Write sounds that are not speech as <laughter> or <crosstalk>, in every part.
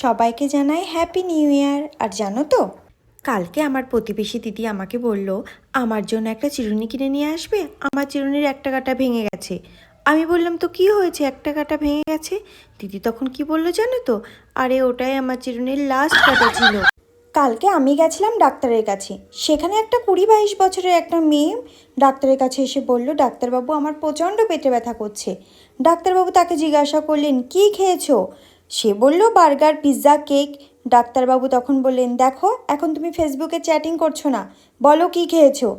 সবাইকে জানাই happy new year আর জানো তো, কালকে আমার প্রতিবেশী দিদি আমাকে বলল, আমার জন্য একটা চিরুনি কিনে নিয়ে আসবে? আমার চিরুনির একটা কাটা ভেঙে গেছে। আমি বললাম, তো কি হয়েছে? একটা কাটা ভেঙে গেছে? দিদি তখন কি বলল জানো তো, আরে, ওটাই আমার চিরুনির লাস্ট কাটা ছিল। কালকে আমি গেছিলাম ডাক্তারের কাছে। সেখানে একটা কুড়ি বাইশ বছরের একটা মেয়ে ডাক্তারের কাছে এসে বলল, ডাক্তারবাবু, আমার প্রচণ্ড পেটে ব্যথা করছে। ডাক্তারবাবু তাকে জিজ্ঞাসা করলেন, কি খেয়েছো? সে বলল, বার্গার, পিৎজা, কেক। ডাক্তারবাবু তখন বললেন, দেখো, এখন তুমি ফেসবুকে চ্যাটিং করছ না, বলো কি খেয়েছো?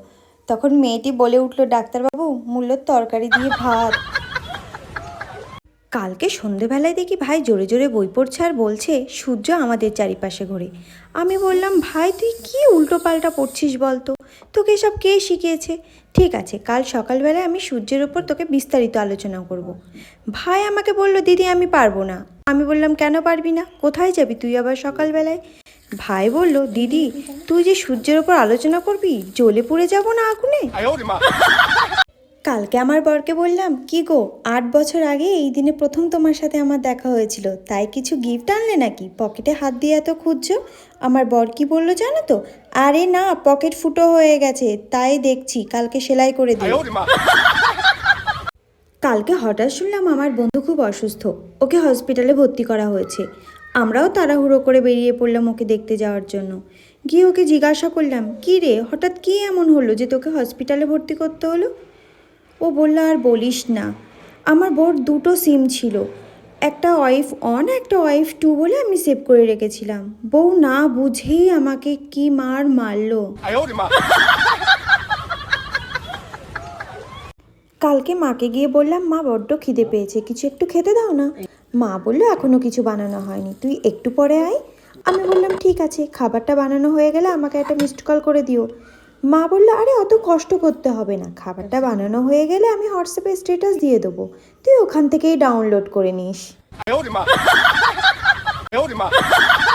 তখন মেয়েটি বলে উঠল, ডাক্তারবাবু, মূল্যর তরকারি দিয়ে ভাত। কালকে সন্ধেবেলায় দেখি ভাই জোরে জোরে বই পড়ছে আর বলছে, সূর্য আমাদের চারিপাশে ঘোরে। আমি বললাম, ভাই, তুই কি উল্টো পাল্টা পড়ছিস বলতো? তোকে এসব কে শিখিয়েছে? ঠিক আছে, কাল সকালবেলায় আমি সূর্যের ওপর তোকে বিস্তারিত আলোচনা করব। ভাই আমাকে বলল, দিদি, আমি পারব না। আমি বললাম কেন পারবি না? কোথায় যাবি তুই আবার সকালবেলায়? ভাই বলল দিদি তুই যে সূর্যের ওপর আলোচনা করবি জ্বলে পড়ে যাব না আগুনে? কালকে আমার বরকে বললাম কি গো আট বছর আগে এই দিনে প্রথম তোমার সাথে আমার দেখা হয়েছিল তাই কিছু গিফট আনলে নাকি? পকেটে হাত দিয়ে এত খুঁজছ? আমার বর কি বলল জানো তো? আরে না পকেট ফুটো হয়ে গেছে তাই দেখছি কালকে সেলাই করে দিই কালকে হঠাৎ শুনলাম আমার বন্ধু খুব অসুস্থ। ওকে হসপিটালে ভর্তি করা হয়েছে। আমরাও তাড়াহুড়ো করে বেরিয়ে পড়লাম ওকে দেখতে যাওয়ার জন্য। গিয়ে ওকে জিজ্ঞাসা করলাম, কী রে, হঠাৎ কী এমন হলো যে তোকে হসপিটালে ভর্তি করতে হলো? ও বলল, আর বলিস না। আমার বোর দুটো সিম ছিল। একটা ওয়াইফ অন একটা ওয়াইফ টু বলে আমি সেভ করে রেখেছিলাম। বউ না বুঝেই আমাকে কি মার মারলো। কালকে মাকে গিয়ে বললাম, মা, বড্ড খিদে পেয়েছে, কিছু একটু খেতে দাও না? মা বলল এখনও কিছু বানানো হয়নি, তুই একটু পরে আয়। আমি বললাম, ঠিক আছে, খাবারটা বানানো হয়ে গেলে আমাকে একটা মিসড কল করে দিও। মা বলল, আরে, অত কষ্ট করতে হবে না, খাবারটা বানানো হয়ে গেলে আমি হোয়াটসঅ্যাপে স্ট্যাটাস দিয়ে দেবো, তুই ওখান থেকেই ডাউনলোড করে নিস। <laughs>